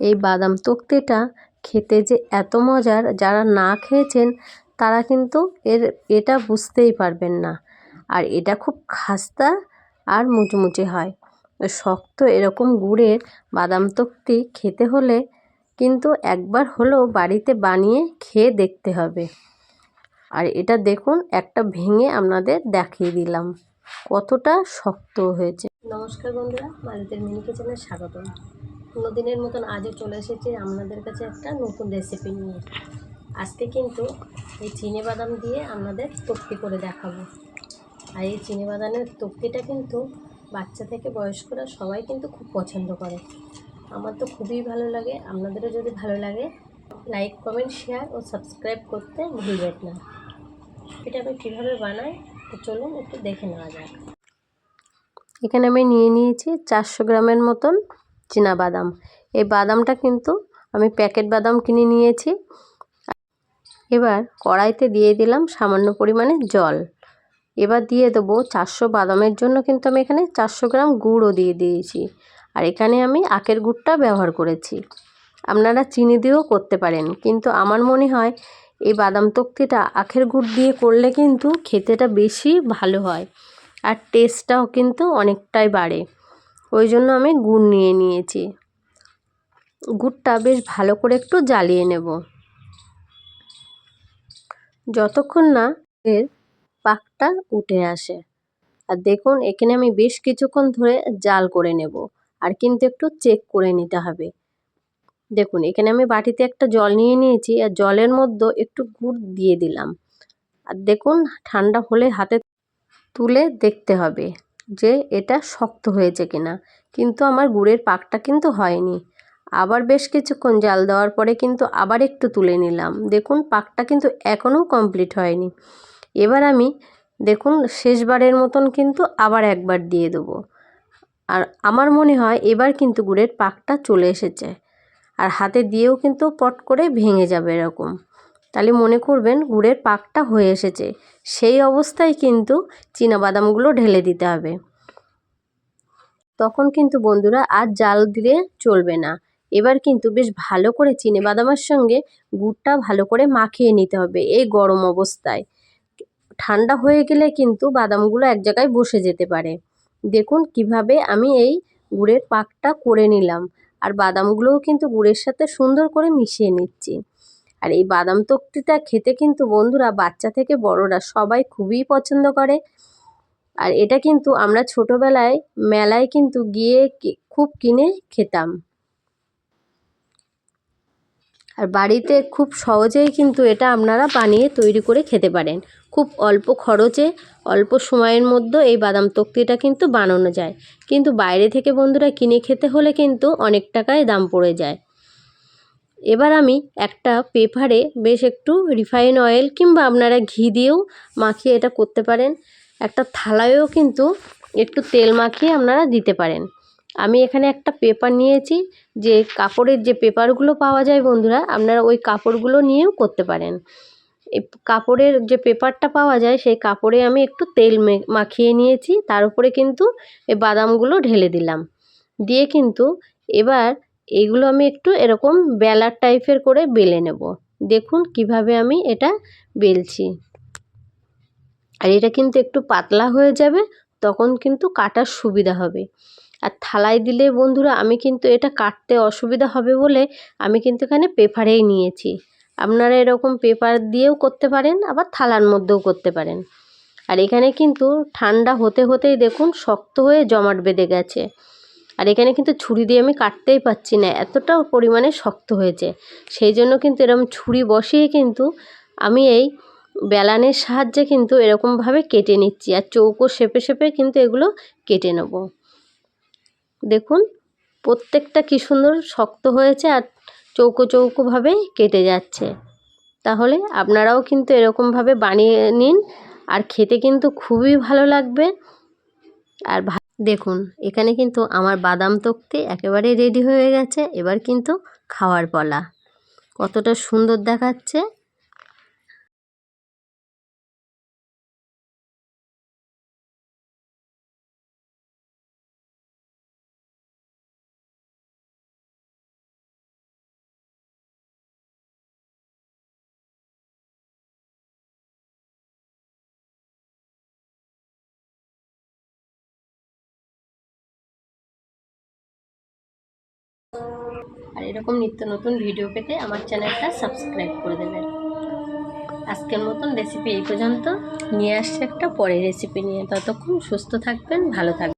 এই বাদাম তক্তিটা খেতে যে এত মজার, যারা না খেয়েছেন তারা কিন্তু এর, এটা বুঝতেই পারবেন না। আর এটা খুব খাস্তা আর মুচমুচে হয়। শক্ত এরকম গুড়ের বাদাম তক্তি খেতে হলে কিন্তু একবার হলেও বাড়িতে বানিয়ে খেয়ে দেখতে হবে। আর এটা দেখুন, একটা ভেঙে আপনাদের দেখিয়ে দিলাম। কতটা শক্ত হয়েছে। নমস্কার বন্ধুরা মালিতের মিনি কিচেনে স্বাগতম। দিনের মতন আজও চলে এসেছি আপনাদের কাছে একটা নতুন রেসিপি নিয়ে। আজকে কিন্তু এই চিনে বাদাম দিয়ে আপনাদের তক্তি করে দেখাবো। আর এই চিনে বাদামের তক্তিটা কিন্তু বাচ্চা থেকে বয়স্করা সবাই কিন্তু খুব পছন্দ করে। আমার তো খুবই ভালো লাগে, আপনাদেরও যদি ভালো লাগে লাইক কমেন্ট শেয়ার ও সাবস্ক্রাইব করতে ভুলবেন না। এটা আমি কীভাবে বানাই, তো চলুন একটু দেখে নেওয়া যাক। এখানে আমি নিয়ে নিয়েছি চারশো গ্রামের মতন বাদাম। এই বাদামটা কিন্তু আমি প্যাকেট বাদাম কিনে নিয়েছি। এবার কড়াইতে দিয়ে দিলাম সামান্য পরিমাণে জল। এবার দিয়ে দেবো চারশো বাদামের জন্য কিন্তু আমি এখানে চারশো গ্রাম গুঁড়ও দিয়ে দিয়েছি। আর এখানে আমি আখের গুড়টা ব্যবহার করেছি। আপনারা চিনি দিয়েও করতে পারেন, কিন্তু আমার মনে হয় এই বাদাম তক্তিটা আখের গুড় দিয়ে করলে কিন্তু খেতেটা বেশি ভালো হয়। আর টেস্টটাও কিন্তু অনেকটাই বাড়ে। ওই জন্য আমি গুড় নিয়ে নিয়েছি। গুড়টা বেশ ভালো করে একটু জ্বালিয়ে নেব। যতক্ষণ না এর পাকটা উঠে আসে। আর দেখুন, এখানে আমি বেশ কিছুক্ষণ ধরে জাল করে নেব। আর কিন্তু একটু চেক করে নিতে হবে। দেখুন, এখানে আমি বাটিতে একটা জল নিয়ে নিয়েছি। আর জলের মধ্যে একটু গুড় দিয়ে দিলাম। আর দেখুন, ঠান্ডা হলে হাতে তুলে দেখতে হবে। যে এটা শক্ত হয়েছে কিনা। কিন্তু আমার গুড়ের পাকটা কিন্তু হয়নি। আবার বেশ কিছুক্ষণ জাল দেওয়ার পরে কিন্তু আবার একটু তুলে নিলাম। দেখুন, পাকটা কিন্তু এখনও কমপ্লিট হয়নি। এবার আমি, দেখুন, শেষবারের মতন কিন্তু আবার একবার দিয়ে দেবো। আর আমার মনে হয় এবার কিন্তু গুড়ের পাকটা চলে এসেছে। আর হাতে দিয়েও কিন্তু পট করে ভেঙে যাবে এরকম। তাহলে মনে করবেন গুড়ের পাকটা হয়ে এসেছে। সেই অবস্থায় কিন্তু বাদামগুলো ঢেলে দিতে হবে। তখন কিন্তু বন্ধুরা আর জাল দিলে চলবে না। এবার কিন্তু বেশ ভালো করে চিনে বাদামের সঙ্গে গুড়টা ভালো করে মাখিয়ে নিতে হবে এই গরম অবস্থায়। ঠান্ডা হয়ে গেলে কিন্তু বাদামগুলো এক জায়গায় বসে যেতে পারে। দেখুন কীভাবে আমি এই গুড়ের পাকটা করে নিলাম। আর বাদামগুলোও কিন্তু গুড়ের সাথে সুন্দর করে মিশিয়ে নিচ্ছি। আর এই বাদাম তক্তিটা খেতে কিন্তু বন্ধুরা বাচ্চা থেকে বড়রা সবাই খুবই পছন্দ করে। আর এটা কিন্তু আমরা ছোটোবেলায় মেলায় কিন্তু গিয়ে খুব কিনে খেতাম। আর বাড়িতে খুব সহজেই কিন্তু এটা আপনারা বানিয়ে তৈরি করে খেতে পারেন। খুব অল্প খরচে, অল্প সময়ের মধ্যে এই বাদাম তক্তিটা কিন্তু বানানো যায়। কিন্তু বাইরে থেকে বন্ধুরা কিনে খেতে হলে কিন্তু অনেক টাকায় দাম পড়ে যায়। এবার আমি একটা পেপারে বেশ একটু রিফাইন অয়েল কিংবা আপনারা ঘি দিয়েও মাখিয়ে এটা করতে পারেন। একটা থালায়ও কিন্তু একটু তেল মাখিয়ে আপনারা দিতে পারেন। আমি এখানে একটা পেপার নিয়েছি, যে কাপড়ের যে পেপারগুলো পাওয়া যায় বন্ধুরা, আপনারা ওই কাপড়গুলো নিয়েও করতে পারেন। কাপড়ের যে পেপারটা পাওয়া যায়, সেই কাপড়ে আমি একটু তেল মাখিয়ে নিয়েছি। তার উপরে কিন্তু এই বাদামগুলো ঢেলে দিলাম। দিয়ে কিন্তু এবার এইগুলো আমি একটু এরকম বেলার টাইপের করে বেলে নেব। দেখুন কীভাবে আমি এটা বেলছি। আর এটা কিন্তু একটু পাতলা হয়ে যাবে, তখন কিন্তু কাটার সুবিধা হবে। আর থালায় দিলে বন্ধুরা, আমি কিন্তু এটা কাটতে অসুবিধা হবে বলে আমি কিন্তু এখানে পেপারেই নিয়েছি। আপনারা এরকম পেপার দিয়েও করতে পারেন, আবার থালার মধ্যেও করতে পারেন। আর এখানে কিন্তু ঠান্ডা হতে হতেই দেখুন শক্ত হয়ে জমাট বেঁধে গেছে। আর এখানে কিন্তু ছুরি দিয়ে আমি কাটতেই পাচ্ছি না এতটা পরিমাণে শক্ত হয়েছে। সেই জন্য কিন্তু এরকম ছুরি বসিয়ে কিন্তু আমি এই বেলানের সাহায্যে কিন্তু এরকমভাবে কেটে নিচ্ছি আর চৌকো শেপে শেপে কিন্তু এগুলো কেটে নেব। দেখুন, প্রত্যেকটা কী সুন্দর শক্ত হয়েছে আর চৌকো চৌকোভাবে কেটে যাচ্ছে। তাহলে আপনারাও কিন্তু এরকমভাবে বানিয়ে নিন আর খেতে কিন্তু খুবই ভালো লাগবে। আর দেখুন, এখানে কিন্তু আমার বাদাম তক্তি একেবারে রেডি হয়ে গেছে। এবার কিন্তু খাওয়ার পলা। কতটা সুন্দর দেখাচ্ছে। আর এরকম নিত্য নতুন ভিডিও পেতে আমার চ্যানেলটা সাবস্ক্রাইব করে দেবেন। আজকের মতন রেসিপি এই পর্যন্ত। নিয়ে আসছে একটা পরে রেসিপি নিয়ে। ততক্ষণ সুস্থ থাকবেন, ভালো থাকবেন।